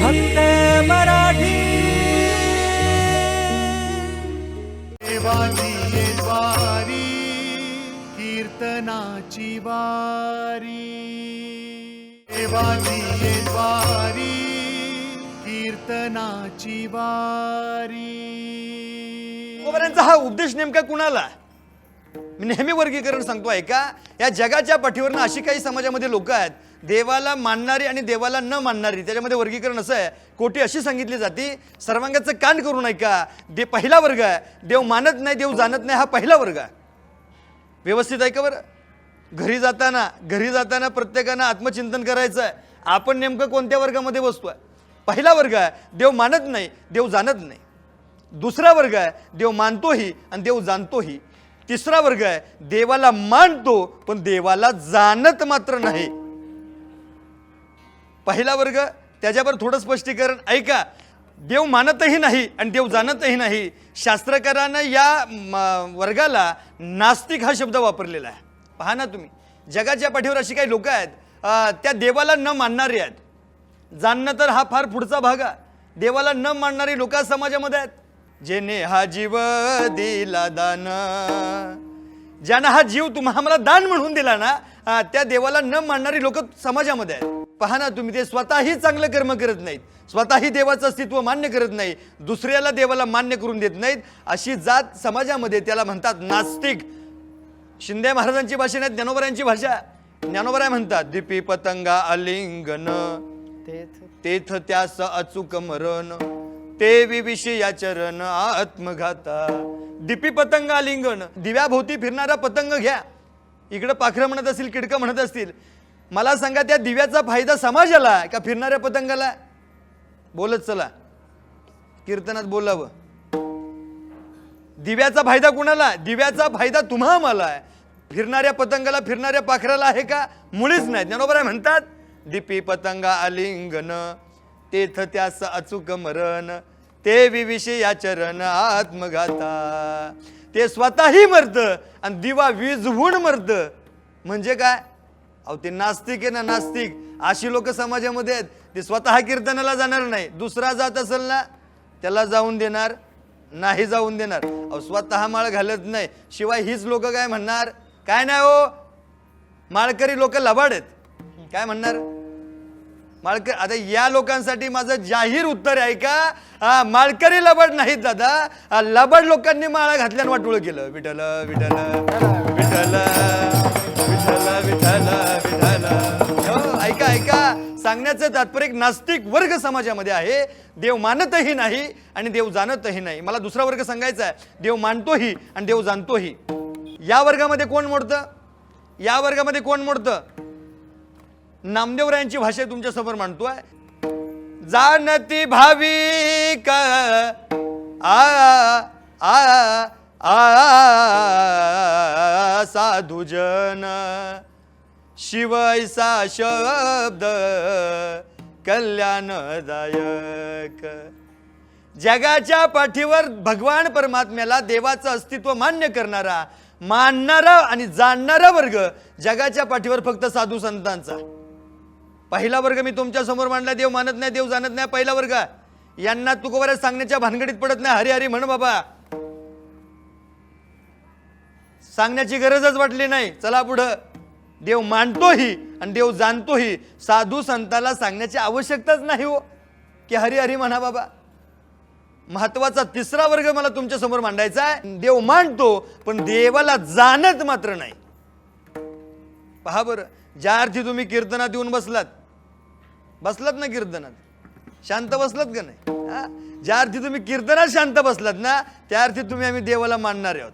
फक्त मराठी. देवाची ये द्वारी कीर्तनाची वारी. देवाची ये द्वारी कीर्तनाची वारी. हा उपदेश नेमका कुणाला? मी नेहमी वर्गीकरण सांगतो आहे का या जगाच्या पाठीवरनं अशी काही समाजामध्ये लोक आहेत देवाला मानणारी आणि देवाला न मानणारी त्याच्यामध्ये वर्गीकरण असं आहे. कोटी अशी सांगितली जाते सर्वांगाचं कान करू नये का दे पहिला वर्ग आहे. देव मानत नाही देव जाणत नाही हा पहिला वर्ग आहे. व्यवस्थित आहे का बरं? घरी जाताना घरी जाताना प्रत्येकानं आत्मचिंतन करायचं आहे आपण नेमकं कोणत्या वर्गामध्ये बसतो आहे पहिला वर्ग आहे. देव मानत नाही देव जाणत नाही. दुसरा वर्ग आहे. देव मानतोही आणि देव जाणतोही. तिसरा वर्ग आहे देवाला मानतो पण देवाला जाणत मात्र नाही. पहिला वर्ग त्याच्यावर थोडं स्पष्टीकरण ऐका देव मानतही नाही आणि देव जाणतही नाही. शास्त्रकारानं या म, वर्गाला नास्तिक हा शब्द वापरलेला आहे. पहा ना तुम्ही जगाच्या पाठीवर अशी काही लोकं आहेत त्या देवाला न मानणारी आहेत. जाणणं तर हा फार पुढचा भाग आहे. देवाला न मानणारी लोक समाजामध्ये आहेत. जेने हा जीव दिला दान. ज्यानं हा जीव तुम्हा मला दान म्हणून दिला ना त्या देवाला न मानणारी लोक समाजामध्ये आहेत. पहा ना तुम्ही ते स्वतःही चांगलं कर्म करत नाहीत. स्वतःही देवाचं अस्तित्व मान्य करत नाही. दुसऱ्याला देवाला मान्य करून देत नाहीत. अशी जात समाजामध्ये त्याला म्हणतात नास्तिक. शिंदे महाराजांची भाषा नाही ज्ञानोबरायांची भाषा ज्ञानोबराय म्हणतात दीपी पतंगा अलिंगन तेथ त्यास अचूक मरण. ते विविषया चरण आत्मघाता. दिपी पतंग आलिंगन. दिव्याभोवती फिरणारा पतंग घ्या. इकडं पाखरं म्हणत असतील किडकं म्हणत असतील. मला सांगा त्या दिव्याचा फायदा समाजाला आहे का फिरणाऱ्या पतंगाला? बोलत चला. कीर्तनात बोलावं. दिव्याचा फायदा कुणाला? दिव्याचा फायदा तुम्हा मला आहे. फिरणाऱ्या पतंगाला फिरणाऱ्या पाखराला आहे का? मुळीच नाही. ज्ञानोबराय म्हणतात दिपी पतंगा आलिंगन. तेथ त्यास अचूक मरण. ते विविषे या चरण आत्मघाता. ते स्वतःही मरत आणि दिवा विझवून मरत म्हणजे काय? अहो ते नास्तिक आहे ना नास्तिक. अशी लोक समाजामध्ये आहेत. ते स्वतः कीर्तनाला जाणार नाही. दुसरा जात असेल ना त्याला जाऊन देणार नाही जाऊन देणार. अहो स्वतः माळ घालत नाही. शिवाय हीच लोक काय म्हणणार? काय नाही हो? माळकरी लोक लबाड आहेत. काय म्हणणार? माळकर आता या लोकांसाठी माझं जाहीर उत्तर आहे का? माळकरी लबाड नाहीत दादा. लबड लबाड लोकांनी माळा घातल्यानं वाटोळ केलं. विठल विठल विठल विठल विठल विठल हो, ऐका ऐका. सांगण्याचं तात्पर्य एक नास्तिक वर्ग समाजामध्ये आहे. देव मानतही नाही आणि देव जाणतही नाही. मला दुसरा वर्ग सांगायचा आहे. देव मानतोही आणि देव जाणतोही. या वर्गामध्ये कोण मोडतं? या वर्गामध्ये कोण मोडतं? नामदेवरायांची भाषा तुमच्यासमोर मांडतोय. जाणती भाविक आ आ आ साधुजन शिवैसा शब्द कल्याणदायक. जगाच्या पाठीवर भगवान परमात्म्याला देवाचं अस्तित्व मान्य करणारा मानणारा आणि जाणणारा वर्ग जगाच्या पाठीवर फक्त साधू संतांचा. पहिला वर्ग मी तुमच्यासमोर मांडला देव मानत नाही देव जाणत नाही पहिला वर्ग. यांना तुकोबारा सांगण्याच्या भानगडीत पडत नाही हरी हरी म्हण बाबा. सांगण्याची गरजच वाटली नाही. चला पुढं. देव मानतोही आणि देव जाणतोही साधू संताला सांगण्याची आवश्यकताच नाही हो. की हरी हरी म्हणा बाबा. महत्त्वाचा तिसरा वर्ग मला तुमच्यासमोर मांडायचा आहे. देव मांडतो पण देवाला जाणत मात्र नाही. पहा बरं ज्या अर्थी तुम्ही कीर्तनात येऊन बसलात बसलात ना कीर्तनात? शांत बसलात का नाही? ज्या अर्थी तुम्ही कीर्तनात शांत बसलात ना त्या अर्थी तुम्ही आम्ही देवाला मानणारे आहोत.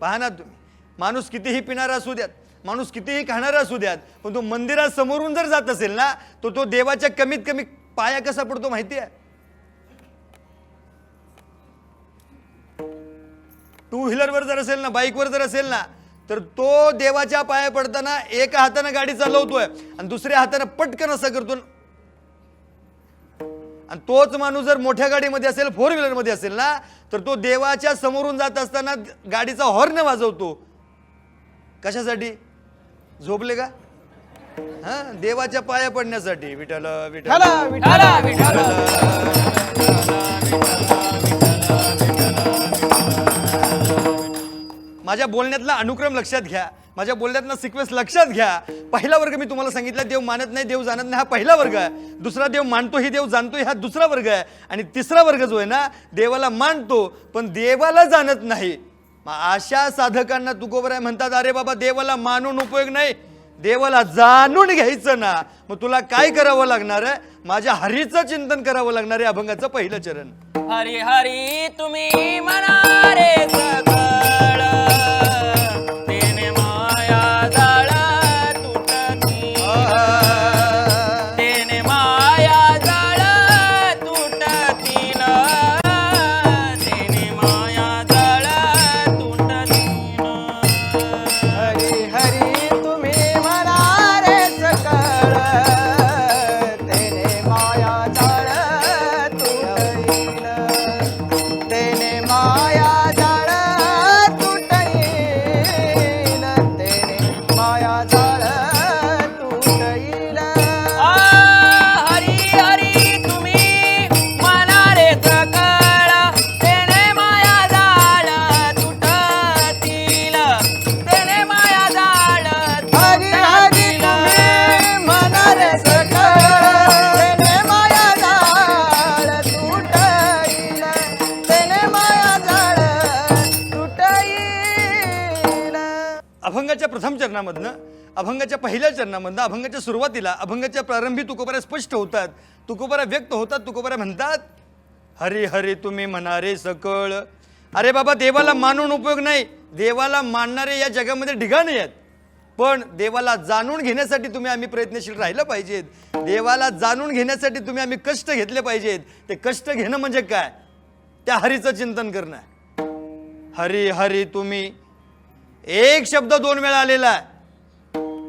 पहा ना तुम्ही. माणूस कितीही पिणारा असू द्यात माणूस कितीही खाणारा असू द्यात पण तो मंदिरात समोरून जर जात असेल ना तो तो देवाच्या कमीत कमी पाया कसा पडतो माहिती आहे? टू व्हीलरवर जर असेल ना बाईकवर जर असेल ना तर तो देवाच्या पाया पडताना एका हाताने गाडी चालवतोय आणि दुसऱ्या हाताने पटकन असं करतो आणि तोच माणूस जर मोठ्या गाडीमध्ये असेल फोर व्हीलरमध्ये असेल ना तर तो देवाच्या समोरून जात असताना गाडीचा हॉर्न वाजवतो. कशासाठी? झोपले का? हा? देवाच्या पाया पडण्यासाठी. विठ्ठल विठ्ठल. विठाला विठाला माझ्या बोलण्यातला अनुक्रम लक्षात घ्या. माझ्या बोलण्यातला सिक्वेन्स लक्षात घ्या. पहिला वर्ग मी तुम्हाला सांगितला देव मानत नाही देव जाणत नाही हा पहिला वर्ग आहे. दुसरा देव मानतो ही देव जाणतो हा दुसरा वर्ग आहे. आणि तिसरा वर्ग जो आहे ना देवाला मानतो पण देवाला जाणत नाही. मग अशा साधकांना तुकोबर आहे म्हणतात अरे बाबा देवाला मानून उपयोग नाही. देवाला जाणून घ्यायचं ना. मग तुला काय करावं लागणार आहे? माझ्या हरीचं चिंतन करावं लागणार आहे अभंगाचं पहिलं चरण. हरी हरी तुम्ही माया अभंगाच्या प्रथम चरणामधनं अभंगाच्या पहिल्या चरणामधनं अभंगाच्या सुरुवातीला अभंगाच्या प्रारंभी तुकोबऱ्या स्पष्ट होतात. तुकोबऱ्या व्यक्त होतात तुकोबऱ्या म्हणतात हरी हरी तुम्ही म्हणा रे सकळ. अरे बाबा देवाला मानून उपयोग नाही. देवाला मानणारे या जगामध्ये ढिगाणे आहेत. पण देवाला जाणून घेण्यासाठी तुम्ही आम्ही प्रयत्नशील राहिलं पाहिजेत. देवाला जाणून घेण्यासाठी तुम्ही आम्ही कष्ट घेतले पाहिजेत. ते कष्ट घेणं म्हणजे काय? त्या हरीचं चिंतन करणं. हरी हरी तुम्ही एक शब्द दोन वेळा आलेला आहे.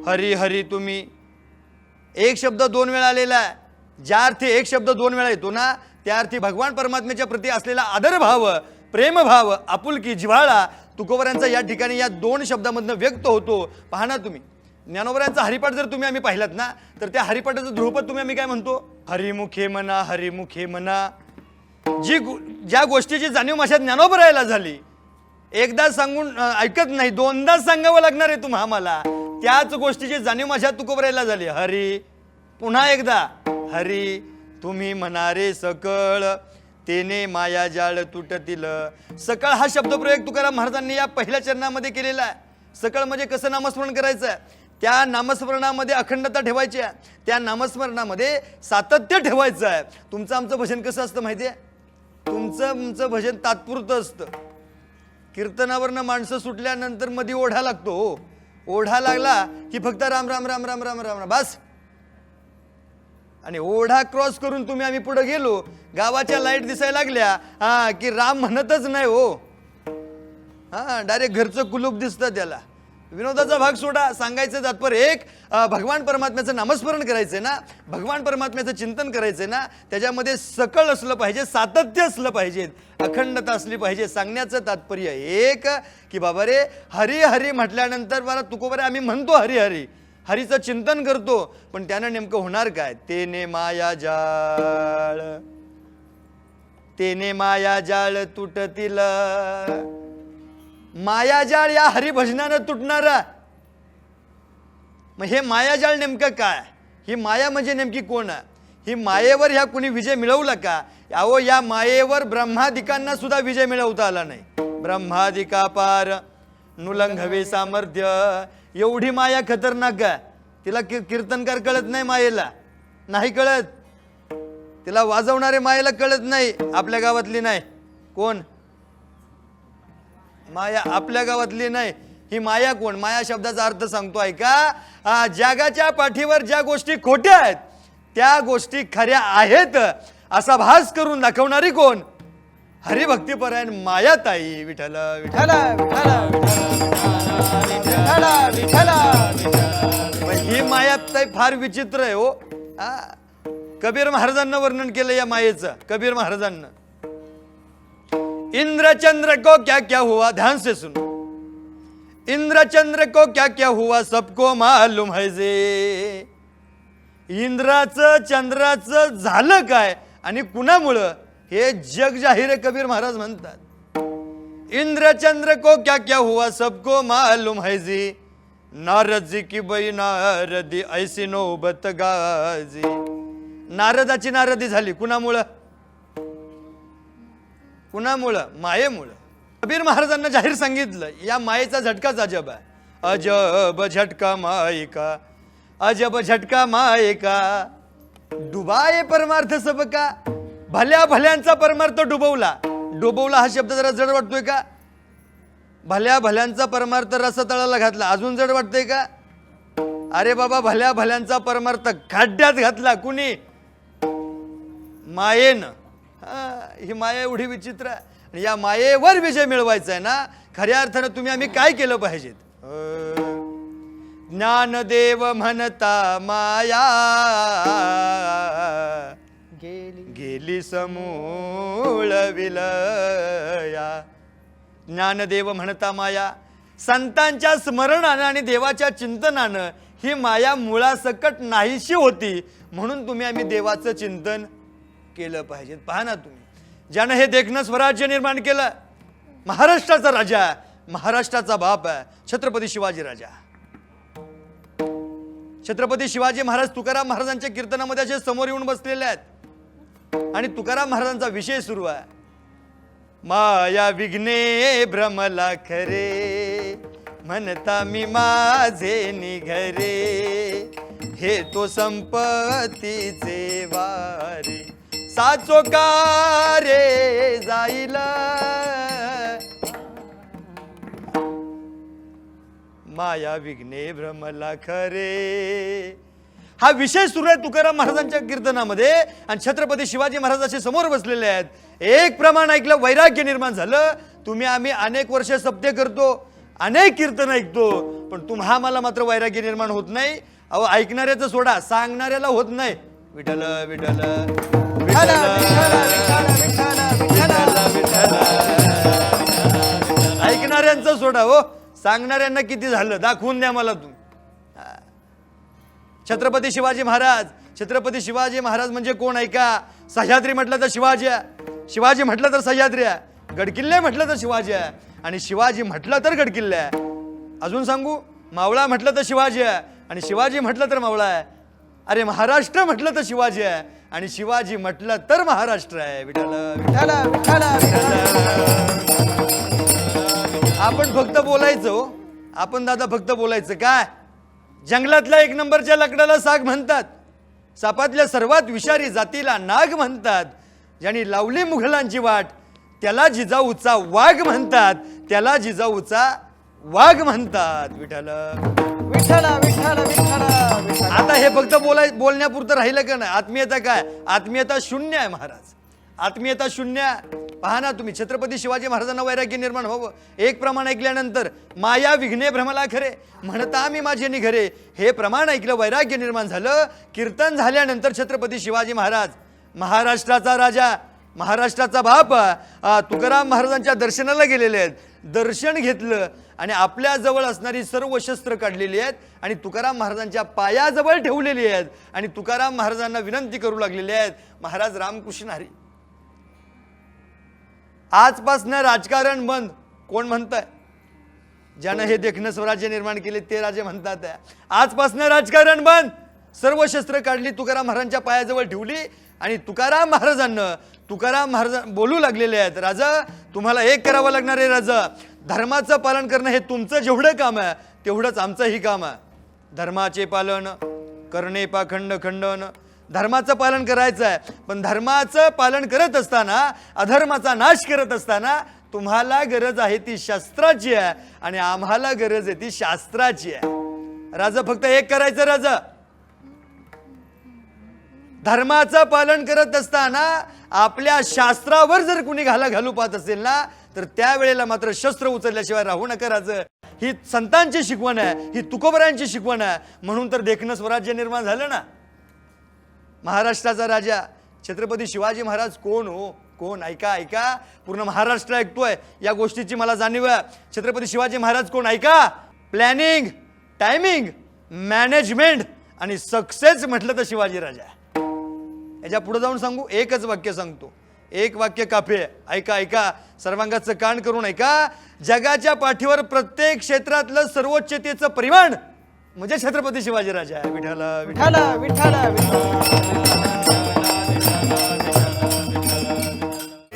हरी हरी तुम्ही. एक शब्द दोन वेळा आलेला आहे. ज्या अर्थी एक शब्द दोन वेळा येतो ना त्या अर्थी भगवान परमात्म्याच्या प्रती असलेला आदरभाव प्रेमभाव आपुलकी जिव्हाळा तुकोबऱ्यांचा या ठिकाणी या दोन शब्दामधनं व्यक्त होतो. पहा ना तुम्ही. ज्ञानोबऱ्यांचा हरिपाठ जर तुम्ही आम्ही पाहिलात ना तर त्या हरिपाठाचं ध्रुपद तुम्ही आम्ही काय म्हणतो? हरिमुखे म्हणा हरिमुखे म्हणा जी ज्या गोष्टीची जाणीव माझ्या ज्ञानोबरायला झाली एकदा सांगून ऐकत नाही दोनदा सांगावं लागणार आहे तुम्हा मला. त्याच गोष्टीची जाणीव माझ्या तुकोबरायला झाली. हरी पुन्हा एकदा. हरी तुम्ही म्हणारे सकळ तेने माया जाळ तुटतील. सकळ हा शब्दप्रयोग तुकाराम महाराजांनी या पहिल्या चरणामध्ये केलेला आहे. सकळ म्हणजे कसं नामस्मरण करायचं? आहे त्या नामस्मरणामध्ये अखंडता ठेवायची आहे. त्या नामस्मरणामध्ये सातत्य ठेवायचं आहे. तुमचं आमचं भजन कसं असतं माहिती आहे तुमचं आमचं भजन तात्पुरतं असतं. कीर्तनावरनं माणसं सुटल्यानंतरमध्ये ओढा लागतो. ओढा लागला की फक्त राम राम राम राम राम राम राम बस. आणि ओढा क्रॉस करून तुम्ही आम्ही पुढे गेलो. गावाच्या लाइट दिसायला लागल्या. हा की राम म्हणतच नाही हो. हा डायरेक्ट घरचं कुलूप दिसतं त्याला. विनोदाचा भाग सोडा सांगायचं तात्पर्य एक भगवान परमात्म्याचं नामस्मरण करायचंय ना भगवान परमात्म्याचं चिंतन करायचंय ना त्याच्यामध्ये सकळ असलं पाहिजे सातत्य असलं पाहिजे अखंडता असली पाहिजे. सांगण्याचं तात्पर्य एक की बाबा रे हरी हरी म्हटल्यानंतर मला तुकोबरे आम्ही म्हणतो हरी हरी. हरीचं चिंतन करतो पण त्यानं नेमकं होणार काय? तेने माया जाळ. तेने माया जाळ तुटतील. मायाजाळ या हरिभजनानं तुटणारा. मग हे मायाजाळ नेमकं काय? ही माया म्हणजे नेमकी कोण? आहे ही मायेवर ह्या कुणी विजय मिळवला का? अहो या मायेवर ब्रह्मादिकांना सुद्धा विजय मिळवता आला नाही. ब्रह्मादिका पार नुलंघवे सामर्थ्य. एवढी माया खतरनाक आहे. तिला की कीर्तनकार कळत नाही मायेला. नाही कळत. तिला वाजवणारे मायेला कळत नाही. आपल्या गावातली नाही. कोण? माया आपल्या गावातली नाही ही माया कोण? माया शब्दाचा अर्थ सांगतो ऐका. का जगाच्या पाठीवर ज्या गोष्टी खोट्या आहेत त्या गोष्टी खऱ्या आहेत असा भास करून दाखवणारी कोण? हरिभक्तीपरायण माया ताई विठल विठल विठ्ठल विठ्ठल पण ही फार विचित्र आहे हो. कबीर महाराजांना वर्णन केलं या मायेचं कबीर महाराजांना. इंद्रचंद्र को क्या क्या हुआ? ध्यान से सुनो। इंद्रचंद्र को क्या क्या हुआ? सबको मालूम है जे। इंद्राचं चंद्राचं झालं काय? आणि कुणामुळं? हे जग जाहीर कबीर महाराज म्हणतात. इंद्रचंद्र को क्या क्या हुआ? सबको मालूम है जी। नारद जी की बई नारदी ऐसी नोबत गाजी। नारदाची नारदी झाली कुणामुळं? कुणामुळं? मायेमुळं. कबीर महाराजांना जाहीर सांगितलं या मायेचा झटकाच अजब आहे. अजब झटका मायिका अजब झटका मायिका. डुबाये परमार्थ सबका भल्या भल्यांचा परमार्थ डुबवला. डुबवला हा शब्द जरा जड वाटतोय का? भल्या भल्यांचा परमार्थ रसतळाला घातला. अजून जड वाटतंय का? अरे बाबा भल्या भल्यांचा परमार्थ खड्ड्यात घातला. कुणी? मायेनं. हा, ही माया एवढी विचित्र आहे. आणि या मायेवर विजय मिळवायचा आहे ना खऱ्या अर्थानं तुम्ही आम्ही काय केलं पाहिजेत? ज्ञानदेव म्हणता माया. गेली. गेली समूळ विलया. ज्ञानदेव म्हणता माया. संतांच्या स्मरणानं आणि देवाच्या चिंतनानं ही माया मुळासकट नाहीशी होती म्हणून तुम्ही आम्ही देवाचं चिंतन केलं पाहिजे. पहा ना तुम्ही. ज्यानं हे देखणं स्वराज्य निर्माण केलं महाराष्ट्राचा राजा आहे, महाराष्ट्राचा बाप आहे छत्रपती शिवाजी राजा. छत्रपती शिवाजी महाराज तुकाराम महाराजांच्या कीर्तनामध्ये असे समोर येऊन बसलेले आहेत. आणि तुकाराम महाराजांचा विषय सुरू आहे. माया विघ्ने भ्रमला खरे म्हणता मी माझे निघरे हे तो संपत्तीचे वारे. साचो का रे जाईल माया विघ्ने भ्रमला खरे. हा विषय सुरू आहे तुकाराम महाराजांच्या कीर्तनामध्ये आणि छत्रपती शिवाजी महाराज असे समोर बसलेले आहेत. एक प्रमाण ऐकलं वैराग्य निर्माण झालं. तुम्ही आम्ही अनेक वर्ष सप्ते करतो अनेक कीर्तन ऐकतो पण तुम्हा मला मात्र वैराग्य निर्माण होत नाही. अहो ऐकणाऱ्याचं सोडा सांगणाऱ्याला होत नाही. विठल विठल ऐकणाऱ्यांचं सोडा हो. सांगणाऱ्यांना किती झालं? दाखवून द्या मला तू. छत्रपती शिवाजी महाराज छत्रपती शिवाजी महाराज म्हणजे कोण ऐका सह्याद्री म्हटलं तर शिवाजी आहे. शिवाजी म्हटलं तर सह्याद्री आहे. गडकिल्ले म्हटलं तर शिवाजी आहे. आणि शिवाजी म्हटलं तर गडकिल्ले आहे. अजून सांगू? मावळा म्हटलं तर शिवाजी आहे. आणि शिवाजी म्हटलं तर मावळा आहे. अरे महाराष्ट्र म्हटलं तर शिवाजी आहे. आणि शिवाजी म्हटलं तर महाराष्ट्र आहे. विठाल विठ्ठल, विठ्ठल, विठ्ठल. आपण फक्त बोलायचो. आपण दादा फक्त बोलायचं. काय? जंगलातल्या एक नंबरच्या लकडाला साग म्हणतात. सापातल्या सर्वात विषारी जातीला नाग म्हणतात. ज्यांनी लावली मुघलांची वाट त्याला जिजाऊचा वाघ म्हणतात. त्याला जिजाऊचा वाघ म्हणतात. विठाल विठ्ठल, विठ्ठल, विठ्ठल, विठ्ठल. आता हे फक्त बोलाय बोलण्यापुरतं राहिलं का नाही? आत्मीयता काय? आत्मीयता शून्य आहे महाराज. आत्मीयता शून्य आहे. पहा ना तुम्ही छत्रपती शिवाजी महाराजांना वैराग्य निर्माण व्हावं. एक प्रमाण ऐकल्यानंतर माया विघ्ने भ्रमला खरे. म्हणता मी माझे निघरे. हे प्रमाण ऐकलं वैराग्य निर्माण झालं. कीर्तन झाल्यानंतर छत्रपती शिवाजी महाराज महाराष्ट्राचा राजा महाराष्ट्राचा बाप तुकाराम महाराजांच्या दर्शनाला गेलेले आहेत. दर्शन घेतलं. आणि आपल्याजवळ असणारी सर्व शस्त्र काढलेली आहेत आणि तुकाराम महाराजांच्या पायाजवळ ठेवलेली आहेत आणि तुकाराम महाराजांना विनंती करू लागलेले आहेत महाराज रामकृष्ण हरी आजपासनं राजकारण बंद. कोण म्हणतंय? ज्यानं हे देखणं स्वराज्य निर्माण केले ते राजे म्हणतात आजपासनं राजकारण बंद. सर्व शस्त्र काढली तुकाराम महाराजांच्या पायाजवळ ठेवली आणि तुकाराम महाराजांना तुकाराम महाराज बोलू लागलेले आहेत राजा तुम्हाला एक करावं लागणार आहे राजा. धर्माचं पालन करणं हे तुमचं जेवढं काम आहे तेवढंच आमचंही काम आहे. धर्माचे पालन करणे पाखंड खंडन. धर्माचं पालन करायचं आहे पण धर्माचं पालन करत असताना अधर्माचा नाश करत असताना तुम्हाला गरज आहे ती शस्त्राची आहे आणि आम्हाला गरज आहे ती शास्त्राची आहे. राजा फक्त एक करायचं राजा. धर्माचं पालन करत असताना आपल्या शास्त्रावर जर कुणी घाला घालू पाहत असेल ना तर त्यावेळेला मात्र शस्त्र उचलल्याशिवाय राहू नका राजा. ही संतांची शिकवण आहे ही तुकोबरायांची शिकवण आहे. म्हणून तर देखणं स्वराज्य निर्माण झालं ना. महाराष्ट्राचा राजा छत्रपती शिवाजी महाराज कोण हो? कोण? ऐका ऐका. पूर्ण महाराष्ट्र ऐकतोय. या गोष्टीची मला जाणीव आहे. छत्रपती शिवाजी महाराज कोण? ऐका. प्लॅनिंग टायमिंग मॅनेजमेंट आणि सक्सेस म्हटलं तर शिवाजी राजा. याच्यापुढे जाऊन सांगू एकच वाक्य सांगतो. एक वाक्य काफी आहे. ऐका ऐका. सर्वांगाचं कान करून ऐका. जगाच्या पाठीवर प्रत्येक क्षेत्रातलं सर्वोच्चतेचं परिमाण म्हणजे छत्रपती शिवाजी राजा आहे विठाला विठाला विठाला